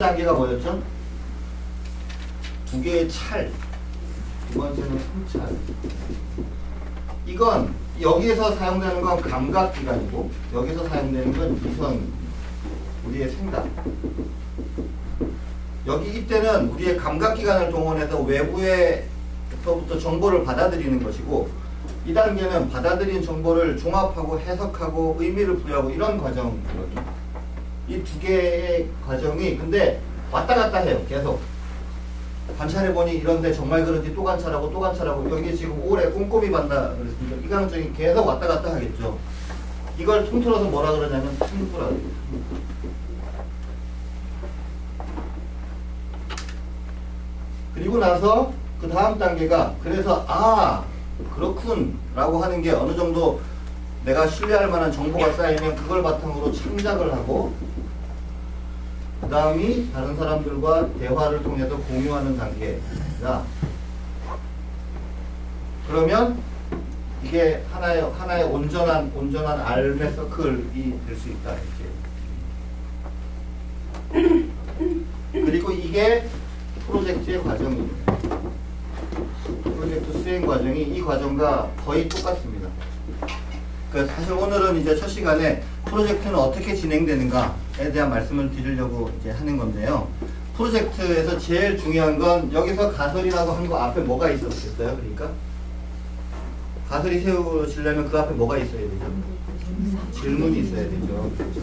단계가 뭐였죠? 두 개의 찰. 두 번째는 성찰. 이건 여기에서 사용되는 건 감각기관이고 여기서 사용되는 건 위선, 우리의 생각. 여기 이때는 우리의 감각기관을 동원해서 외부에서부터 정보를 받아들이는 것이고 이 단계는 받아들인 정보를 종합하고 해석하고 의미를 부여하고 이런 과정이거든요. 이 두 개의 과정이 근데 왔다 갔다 해요. 계속. 관찰해 보니 이런데 정말 그런지 또 관찰하고 또 관찰하고 여기 지금 오래 꼼꼼히 봤다 그랬습니다. 이 감정이 계속 왔다 갔다 하겠죠. 이걸 통틀어서 뭐라 그러냐면 그래요. 그리고 나서 그 다음 단계가 그래서 아 그렇군 라고 하는 게 어느 정도 내가 신뢰할 만한 정보가 쌓이면 그걸 바탕으로 창작을 하고 그 다음이 다른 사람들과 대화를 통해서 공유하는 단계다. 그러면 이게 하나의 하나의 온전한 온전한 알매 서클이 될 수 있다 이렇게. 그리고 이게 프로젝트의 과정입니다. 프로젝트 수행 과정이 이 과정과 거의 똑같습니다. 그 사실 오늘은 이제 첫 시간에 프로젝트는 어떻게 진행되는가에 대한 말씀을 드리려고 이제 하는 건데요. 프로젝트에서 제일 중요한 건 여기서 가설이라고 한 거 앞에 뭐가 있었겠어요? 그러니까 가설이 세우시려면 그 앞에 뭐가 있어야 되죠? 질문이 있어야 되죠. 그렇죠.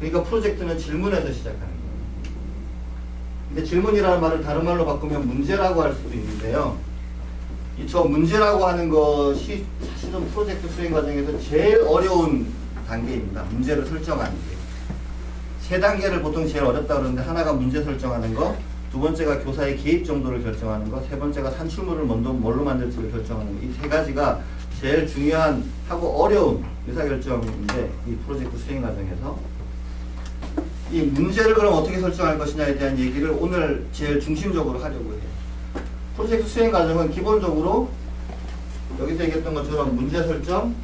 그러니까 프로젝트는 질문에서 시작하는 거예요. 근데 질문이라는 말을 다른 말로 바꾸면 문제라고 할 수도 있는데요. 이 저 문제라고 하는 것이 사실은 프로젝트 수행 과정에서 제일 어려운 단계입니다. 문제를 설정하는 게. 세 단계를 보통 제일 어렵다 그러는데 하나가 문제 설정하는 거, 두 번째가 교사의 개입 정도를 결정하는 거, 세 번째가 산출물을 먼저 뭘로 만들지를 결정하는 거. 이 세 가지가 제일 중요한 하고 어려운 의사결정인데 이 프로젝트 수행 과정에서 이 문제를 그럼 어떻게 설정할 것이냐에 대한 얘기를 오늘 제일 중심적으로 하려고 해요. 프로젝트 수행 과정은 기본적으로 여기서 얘기했던 것처럼 문제 설정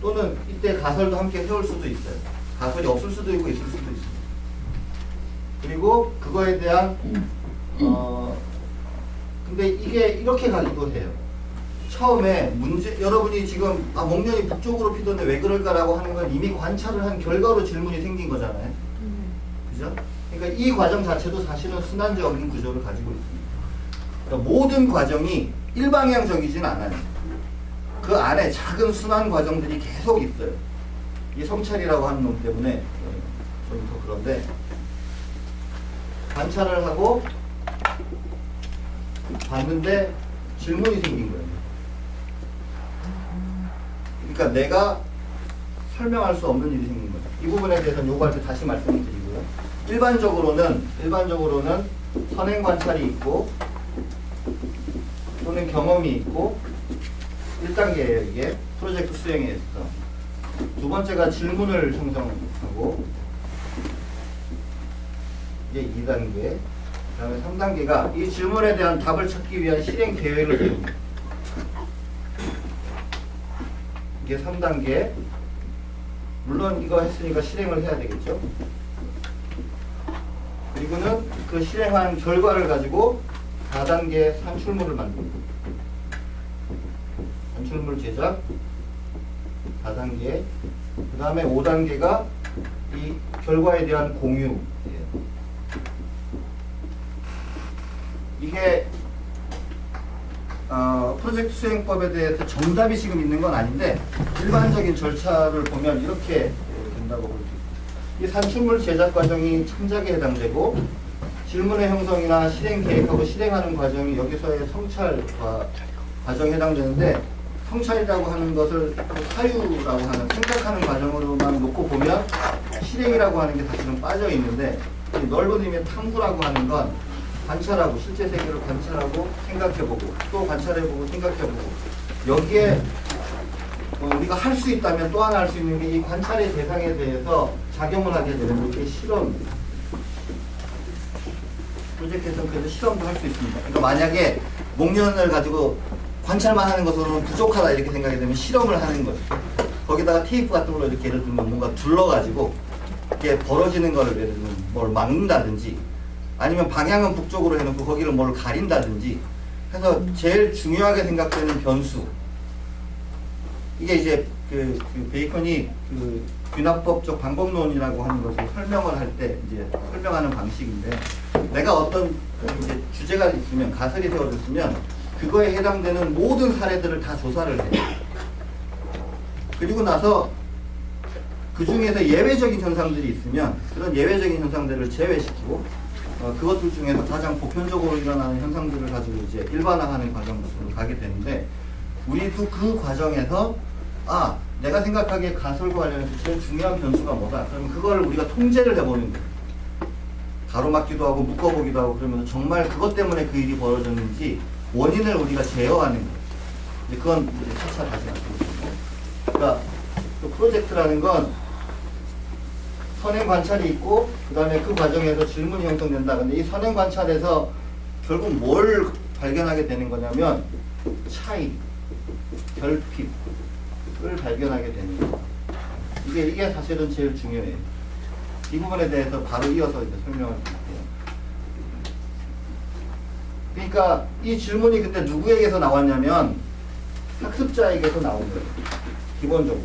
또는 이때 가설도 함께 세울 수도 있어요. 가설이 없을 수도 있고 있을 수도 있습니다. 그리고 그거에 대한 어 근데 이게 이렇게 가기도 해요. 처음에 문제 여러분이 지금 아 목련이 북쪽으로 피던데 왜 그럴까라고 하는 건 이미 관찰을 한 결과로 질문이 생긴 거잖아요. 그죠? 그러니까 이 과정 자체도 사실은 순환적인 구조를 가지고 있습니다. 그러니까 모든 과정이 일방향적이진 않아요. 그 안에 작은 순환 과정들이 계속 있어요. 이 성찰이라고 하는 놈 때문에 좀 더 그런데 관찰을 하고 봤는데 질문이 생긴 거예요. 그러니까 내가 설명할 수 없는 일이 생긴 거죠. 이 부분에 대해서는 요구할 때 다시 말씀을 드리고요. 일반적으로는 일반적으로는 선행 관찰이 있고 또는 경험이 있고 1단계예요 이게 프로젝트 수행에 있어. 두 번째가 질문을 형성하고 이게 2단계 그 다음에 3단계가 이 질문에 대한 답을 찾기 위한 실행 계획을 세웁니다. 이게 3단계 물론 이거 했으니까 실행을 해야 되겠죠. 그리고는 그 실행한 결과를 가지고 4단계 산출물을 만듭니다. 산출물 제작 4단계 그 다음에 5단계가 이 결과에 대한 공유예요. 이게 어, 프로젝트 수행법에 대해서 정답이 지금 있는 건 아닌데 일반적인 절차를 보면 이렇게 된다고 볼 수 있습니다. 이 산출물 제작 과정이 창작에 해당되고 질문의 형성이나 실행 계획하고 실행하는 과정이 여기서의 성찰과 과정에 해당되는데 성찰이라고 하는 것을 그 사유라고 하는 생각하는 과정으로만 놓고 보면 실행이라고 하는 게 사실은 빠져 있는데 이 넓은 의미의 탐구라고 하는 건 관찰하고 실제 세계를 관찰하고 생각해보고 또 관찰해보고 생각해보고 여기에 어, 우리가 할 수 있다면 또 하나 할 수 있는 게 이 관찰의 대상에 대해서 작용을 하게 되는 게 실험입니다. 프로젝트에서는 그래서 실험도 할 수 있습니다. 그러니까 만약에 목련을 가지고 관찰만 하는 것으로는 부족하다 이렇게 생각이 되면 실험을 하는 거죠. 거기다가 테이프 같은 걸로 이렇게 예를 들면 뭔가 둘러가지고 이렇게 벌어지는 거를 예를 들면 뭘 막는다든지 아니면 방향은 북쪽으로 해놓고 거기를 뭘 가린다든지 해서 제일 중요하게 생각되는 변수 이게 이제 그, 그 베이컨이 그 균합법적 방법론이라고 하는 것을 설명을 할 때 이제 설명하는 방식인데 내가 어떤 이제 주제가 있으면 가설이 세워졌으면 그거에 해당되는 모든 사례들을 다 조사를 해요. 그리고 나서 그 중에서 예외적인 현상들이 있으면 그런 예외적인 현상들을 제외시키고 어, 그것들 중에서 가장 보편적으로 일어나는 현상들을 가지고 이제 일반화하는 과정으로 가게 되는데 우리도 그 과정에서 아 내가 생각하기에 가설과 관련해서 제일 중요한 변수가 뭐다 그러면 그걸 우리가 통제를 해보는 거예요 가로막기도 하고 묶어보기도 하고 그러면 정말 그것 때문에 그 일이 벌어졌는지 원인을 우리가 제어하는 거예요 그건 이제 차차 다시 말씀드리고 그러니까 또 프로젝트라는 건 선행 관찰이 있고 그 다음에 그 과정에서 질문이 형성된다. 근데 이 선행 관찰에서 결국 뭘 발견하게 되는 거냐면 차이, 결핍을 발견하게 되는 거예요. 이게 이게 사실은 제일 중요해요. 이 부분에 대해서 바로 이어서 이제 설명을 드릴게요. 그러니까 이 질문이 그때 누구에게서 나왔냐면 학습자에게서 나온 거예요. 기본적으로.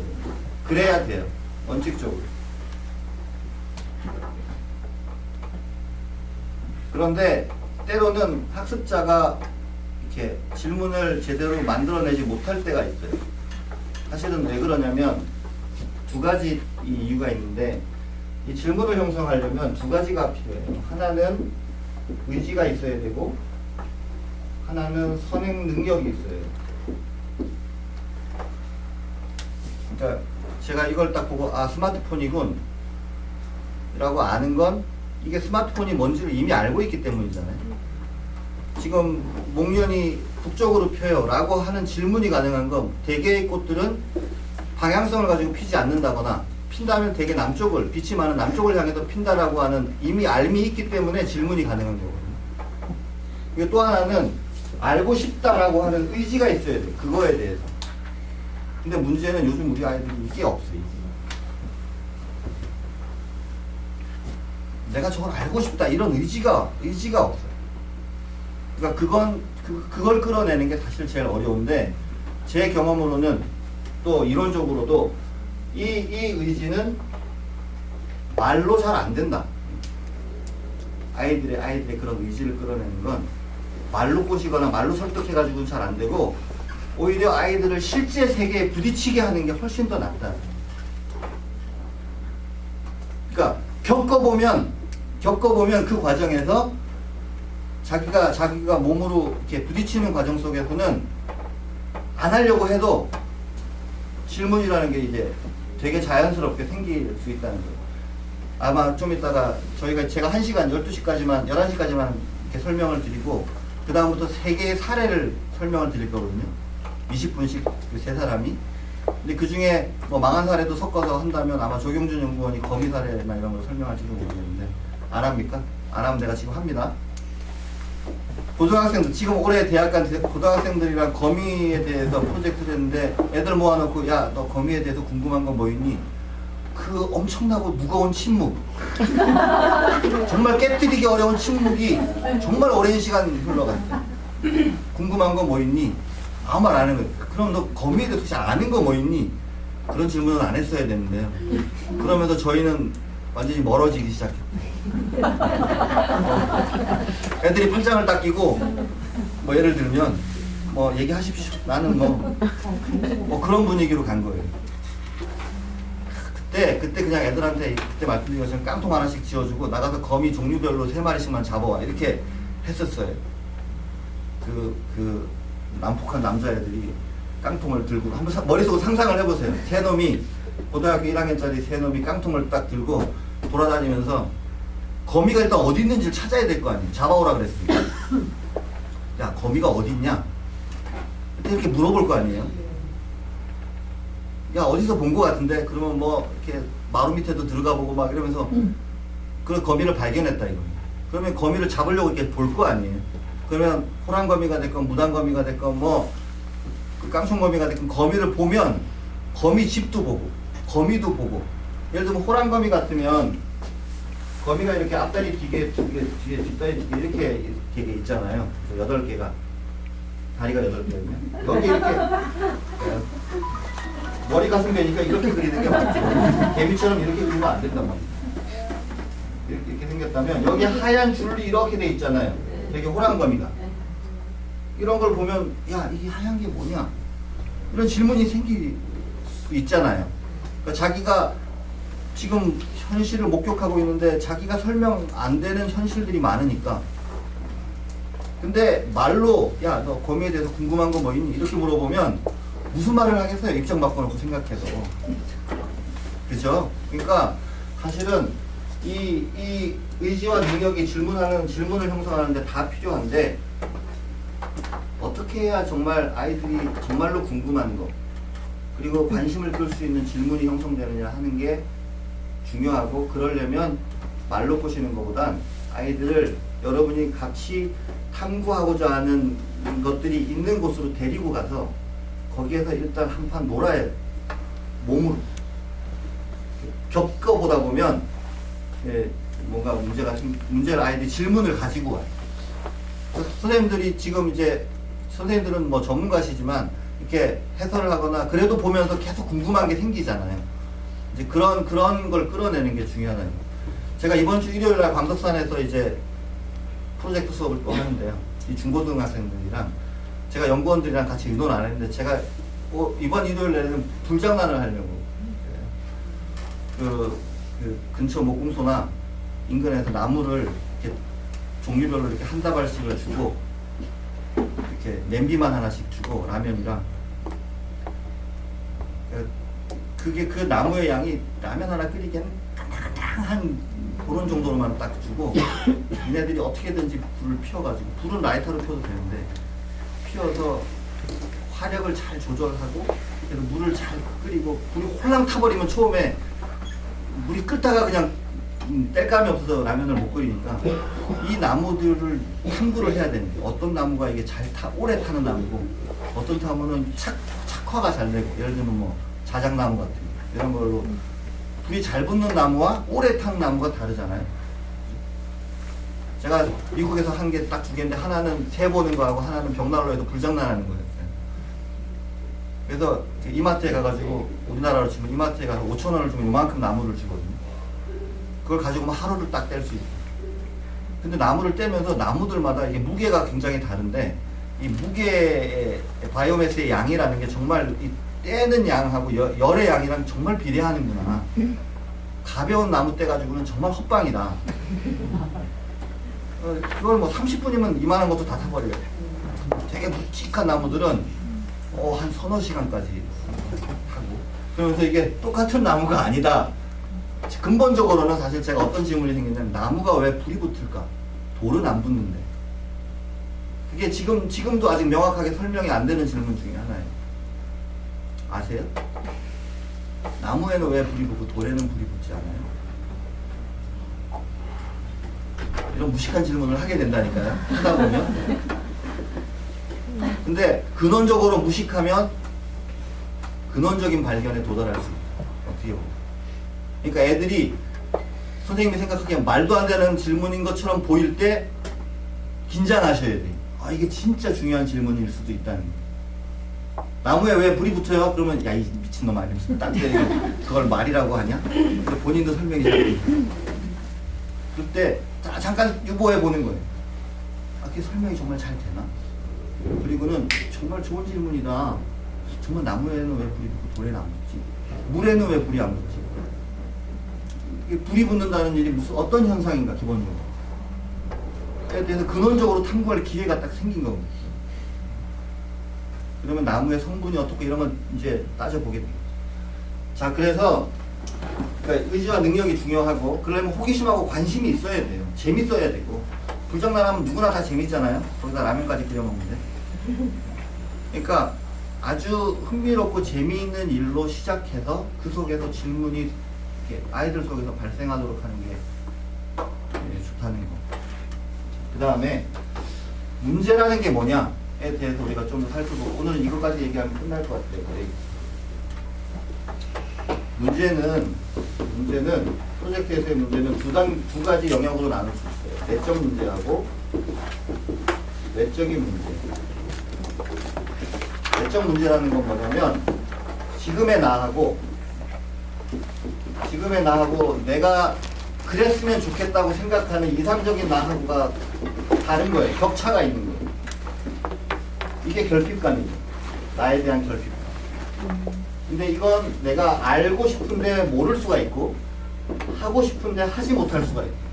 그래야 돼요. 원칙적으로. 그런데 때로는 학습자가 이렇게 질문을 제대로 만들어내지 못할 때가 있어요. 사실은 왜 그러냐면 두 가지 이 이유가 있는데 이 질문을 형성하려면 두 가지가 필요해요. 하나는 의지가 있어야 되고 하나는 선행 능력이 있어야 돼요. 그러니까 제가 이걸 딱 보고 아 스마트폰이군 라고 아는 건 이게 스마트폰이 뭔지를 이미 알고 있기 때문이잖아요. 지금 목련이 북쪽으로 펴요 라고 하는 질문이 가능한 건 대개의 꽃들은 방향성을 가지고 피지 않는다거나 핀다면 대개 남쪽을 빛이 많은 남쪽을 향해서 핀다라고 하는 이미 알미 있기 때문에 질문이 가능한 거거든요. 그리고 또 하나는 알고 싶다라고 하는 의지가 있어야 돼요. 그거에 대해서. 근데 문제는 요즘 우리 아이들이 이게 없어요. 내가 저걸 알고 싶다 이런 의지가 의지가 없어요. 그러니까 그건 그, 그걸 끌어내는 게 사실 제일 어려운데 제 경험으로는 또 이론적으로도 이, 이 의지는 말로 잘 안 된다. 아이들의 아이들의 그런 의지를 끌어내는 건 말로 꼬시거나 말로 설득해가지고는 잘 안 되고 오히려 아이들을 실제 세계에 부딪히게 하는 게 훨씬 더 낫다. 그러니까 겪어보면 겪어보면 그 과정에서 자기가 자기가 몸으로 이렇게 부딪히는 과정 속에서는 안 하려고 해도 질문이라는 게 이제 되게 자연스럽게 생길 수 있다는 거예요. 아마 좀 이따가 저희가 제가 1시간 12시까지만 11시까지만 이렇게 설명을 드리고 그 다음부터 세 개의 사례를 설명을 드릴 거거든요. 20분씩 그세 사람이. 근데 그 중에 뭐 망한 사례도 섞어서 한다면 아마 조경준 연구원이 거미 사례나 이런 걸 설명할지도 모르겠는데 안 합니까? 안 하면 내가 지금 합니다. 고등학생들 지금 올해 대학 간 대- 고등학생들이랑 거미에 대해서 프로젝트를 했는데 애들 모아놓고 야 너 거미에 대해서 궁금한 건 뭐 있니? 그 엄청나고 무거운 침묵 정말 깨뜨리기 어려운 침묵이 정말 오랜 시간 흘러갔어요 궁금한 거뭐 있니? 아무 말 안 하는 거예요 그럼 너 거미에 대해서 혹시 아는 거 뭐 있니? 그런 질문은 안 했어야 되는데요 그러면서 저희는 완전히 멀어지기 시작했어요 애들이 팔짱을 딱 끼고 뭐 예를 들면 뭐 얘기하십시오. 나는 뭐, 뭐 그런 분위기로 간 거예요. 그때 그때 그냥 애들한테 그때 말씀드린 것처럼 깡통 하나씩 지어주고 나가서 거미 종류별로 세 마리씩만 잡아와 이렇게 했었어요. 그, 그 난폭한 남자애들이 깡통을 들고 한번 사- 머릿속으로 상상을 해보세요. 세 놈이 고등학교 1학년짜리 세 놈이 깡통을 딱 들고 돌아다니면서 거미가 일단 어디 있는지를 찾아야 될 거 아니에요. 잡아오라 그랬으니까. 야, 거미가 어디 있냐? 이렇게 물어볼 거 아니에요. 야, 어디서 본 거 같은데? 그러면 뭐, 이렇게 마루 밑에도 들어가 보고 막 이러면서 그 거미를 발견했다 이거예요. 그러면 거미를 잡으려고 이렇게 볼 거 아니에요. 그러면 호랑거미가 됐건 무당거미가 됐건 뭐, 그 깡총거미가 됐건 거미를 보면 거미 집도 보고, 거미도 보고, 예를 들면 호랑거미 같으면 거미가 이렇게 앞다리 뒤에 뒤에 뒤에 뒷다리 뒤에 이렇게 되게 있잖아요. 여덟 개가 다리가 여덟 개면 여기 이렇게 예, 머리 가슴 되니까 이렇게 그리는 게 맞죠. 개미처럼 이렇게 그리면 안 된단 말이에요. 이렇게, 이렇게 생겼다면 여기 하얀 줄이 이렇게 돼 있잖아요. 되게 호랑거미가 이런 걸 보면 야 이게 하얀 게 뭐냐 이런 질문이 생길 수 있잖아요. 그러니까 자기가 지금 현실을 목격하고 있는데 자기가 설명 안 되는 현실들이 많으니까. 근데 말로 야 너 거미에 대해서 궁금한 거 뭐 있니? 이렇게 물어보면 무슨 말을 하겠어요? 입장 바꿔놓고 생각해도 그죠? 그러니까 사실은 이, 이 의지와 능력이 질문하는 질문을 형성하는데 다 필요한데 어떻게 해야 정말 아이들이 정말로 궁금한 거 그리고 관심을 끌 수 있는 질문이 형성되느냐 하는 게 중요하고 그러려면 말로 꼬시는 것보단 아이들을 여러분이 같이 탐구하고자 하는 것들이 있는 곳으로 데리고 가서 거기에서 일단 한판 놀아야 돼. 몸으로 겪어보다 보면 예, 뭔가 문제가 생- 문제를 아이들이 질문을 가지고 와요. 선생님들이 지금 이제 선생님들은 뭐 전문가시지만 이렇게 해설을 하거나 그래도 보면서 계속 궁금한 게 생기잖아요. 이제 그런 그런 걸 끌어내는 게 중요하다는 거. 제가 이번 주 일요일 날 광덕산에서 이제 프로젝트 수업을 또 하는데요. 이 중고등학생들이랑 제가 연구원들이랑 같이 의논 안 했는데 제가 어, 이번 일요일 날에는 불장난을 하려고 그, 그 근처 목공소나 인근에서 나무를 이렇게 종류별로 이렇게 한 다발씩을 주고 이렇게 냄비만 하나씩 주고 라면이랑 그- 그게 그 나무의 양이 라면 하나 끓이기에는 한 그런 정도로만 딱 주고 얘네들이 어떻게든지 불을 피워가지고 불은 라이터로 펴도 되는데 피워서 화력을 잘 조절하고 그래서 물을 잘 끓이고 불이 홀랑 타버리면 처음에 물이 끓다가 그냥 음, 뗄감이 없어서 라면을 못 끓이니까 이 나무들을 탐구를 해야 되는 게 어떤 나무가 이게 잘 타, 오래 타는 나무고 어떤 나무는 착, 착화가 잘 되고 예를 들면 뭐 자작나무 같은 거 이런 걸로 불이 잘 붙는 나무와 오래 탄 나무가 다르잖아요. 제가 미국에서 한 게 딱 두 개인데 하나는 새 보는 거하고 하나는 벽난로 해도 불장난하는 거예요. 그래서 이렇게 이마트에 가가지고 우리나라로 치면 이마트에 가서 5천 원을 주면 이만큼 나무를 주거든요. 그걸 가지고 막 하루를 딱 뗄 수 있어요. 근데 나무를 떼면서 나무들마다 이게 무게가 굉장히 다른데 이 무게의 바이오매스의 양이라는 게 정말 이 떼는 양하고 여- 열의 양이랑 정말 비례하는구나. 가벼운 나무 떼가지고는 정말 헛방이다. 어, 그걸 뭐 30분이면 이만한 것도 다 타버려요. 되게 묵직한 나무들은 어, 한 서너 시간까지 타고 그러면서 이게 똑같은 나무가 아니다. 근본적으로는 사실 제가 어떤 질문이 생기냐면 나무가 왜 불이 붙을까? 돌은 안 붙는데. 그게 지금 지금도 아직 명확하게 설명이 안 되는 질문 중에 하나예요. 아세요? 나무에는 왜 불이 붙고 돌에는 불이 붙지 않아요? 이런 무식한 질문을 하게 된다니까요. 하다 보면. 근데 근원적으로 무식하면 근원적인 발견에 도달할 수 있다. 어떻게 보면. 그러니까 애들이 선생님이 생각하기엔 말도 안 되는 질문인 것처럼 보일 때 긴장하셔야 돼. 아, 이게 진짜 중요한 질문일 수도 있다는 거. 나무에 왜 불이 붙어요? 그러면 야, 이 미친놈 아니면서 딱 그걸 말이라고 하냐? 본인도 설명이 잘 돼. 그때 자, 잠깐 유보해 보는 거예요. 아, 그게 설명이 정말 잘 되나? 그리고는 정말 좋은 질문이다. 정말 나무에는 왜 불이 붙고 돌에는 안 붙지? 물에는 왜 불이 안 붙지? 이게 불이 붙는다는 일이 무슨 어떤 현상인가 기본적으로. 에 대해서 근원적으로 탐구할 기회가 딱 생긴 겁니다. 그러면 나무의 성분이 어떻고 이런 건 이제 따져보게 됩니다. 자, 그래서 그러니까 의지와 능력이 중요하고 그러려면 호기심하고 관심이 있어야 돼요. 재밌어야 되고 불장난하면 누구나 다 재밌잖아요. 거기다 라면까지 끓여 먹는데. 그러니까 아주 흥미롭고 재미있는 일로 시작해서 그 속에서 질문이 아이들 속에서 발생하도록 하는 게 예, 좋다는 거. 그 다음에 문제라는 게 뭐냐에 대해서 우리가 좀더 살펴보고 오늘은 이것까지 얘기하면 끝날 것 같아요. 거의. 문제는 문제는 프로젝트에서의 문제는 두, 단, 두 가지 영역으로 나눌 수 있어요. 내적 문제하고 외적인 문제. 내적 문제라는 건 뭐냐면 지금의 나하고 지금의 나하고 내가 그랬으면 좋겠다고 생각하는 이상적인 나하고가 다른 거예요. 격차가 있는 거예요. 이게 결핍감이죠. 나에 대한 결핍감. 근데 이건 내가 알고 싶은데 모를 수가 있고 하고 싶은데 하지 못할 수가 있고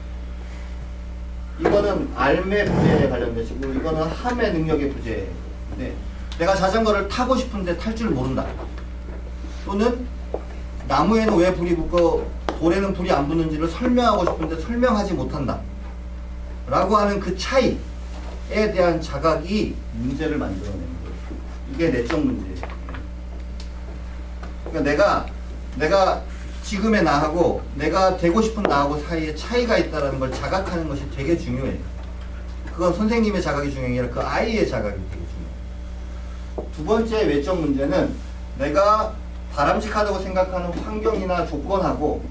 이거는 알매 부재에 관련된 식이고 이거는 함의 능력의 부재. 네. 내가 자전거를 타고 싶은데 탈 줄 모른다. 또는 나무에는 왜 불이 붙고 돌에는 불이 안 붙는지를 설명하고 싶은데 설명하지 못한다. 라고 하는 그 차이 에 대한 자각이 문제를 만들어내는 거예요. 이게 내적 문제예요. 그러니까 내가 내가 지금의 나하고 내가 되고 싶은 나하고 사이에 차이가 있다는 걸 자각하는 것이 되게 중요해요. 그건 선생님의 자각이 중요한 게 아니라 그 아이의 자각이 되게 중요해요. 두 번째 외적 문제는 내가 바람직하다고 생각하는 환경이나 조건하고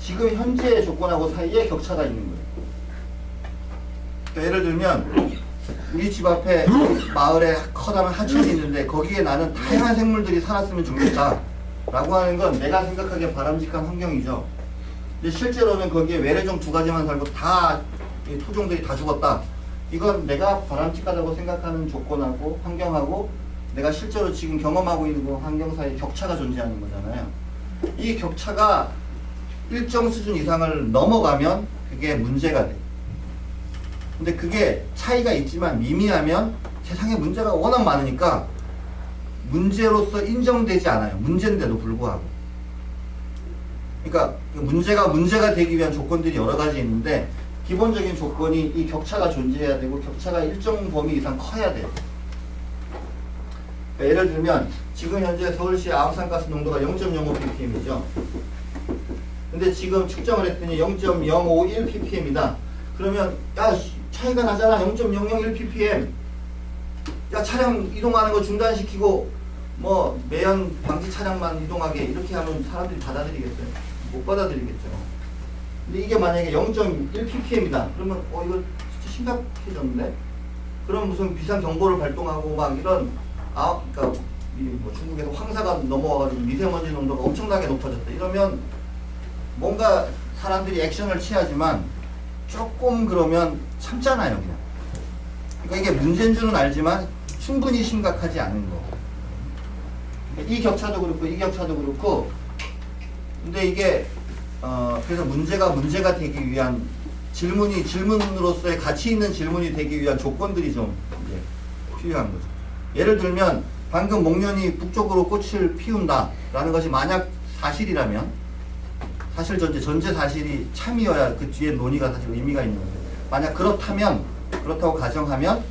지금 현재의 조건하고 사이에 격차가 있는 거예요. 그러니까 예를 들면 우리 집 앞에 마을에 커다란 하천이 있는데 거기에 나는 다양한 생물들이 살았으면 좋겠다 라고 하는 건 내가 생각하기에 바람직한 환경이죠. 근데 실제로는 거기에 외래종 두 가지만 살고 다이 토종들이 다 죽었다. 이건 내가 바람직하다고 생각하는 조건하고 환경하고 내가 실제로 지금 경험하고 있는 그 환경 사이에 격차가 존재하는 거잖아요. 이 격차가 일정 수준 이상을 넘어가면 그게 문제가 돼 근데 그게 차이가 있지만 미미하면 세상에 문제가 워낙 많으니까 문제로서 인정되지 않아요. 문제인데도 불구하고. 그러니까 그 문제가 문제가 되기 위한 조건들이 여러 가지 있는데 기본적인 조건이 이 격차가 존재해야 되고 격차가 일정 범위 이상 커야 돼요. 그러니까 예를 들면 지금 현재 서울시 아웃산가스 농도가 0.05 ppm이죠. 근데 지금 측정을 했더니 0.051 ppm이다. 그러면 야 씨, 차이가 나잖아 0.001 ppm. 야 차량 이동하는 거 중단시키고 뭐 매연 방지 차량만 이동하게 이렇게 하면 사람들이 받아들이겠어요? 못 받아들이겠죠. 근데 이게 만약에 0.1 ppm이다. 그러면 어 이거 진짜 심각해졌는데? 그럼 무슨 비상 경보를 발동하고 막 이런 아 그러니까 이뭐 중국에서 황사가 넘어와가지고 미세먼지 농도가 엄청나게 높아졌다. 이러면 뭔가 사람들이 액션을 취하지만 조금 그러면 참잖아요, 그냥. 그러니까 이게 문제인 줄은 알지만 충분히 심각하지 않은 거. 그러니까 이 격차도 그렇고 이 격차도 그렇고 근데 이게 어 그래서 문제가 문제가 되기 위한 질문이 질문으로서의 가치 있는 질문이 되기 위한 조건들이 좀 이제 필요한 거죠. 예를 들면 방금 목련이 북쪽으로 꽃을 피운다라는 것이 만약 사실이라면 사실 전제 전제 사실이 참이어야 그 뒤에 논의가 사실 의미가 있는 거예요. 만약 그렇다면 그렇다고 가정하면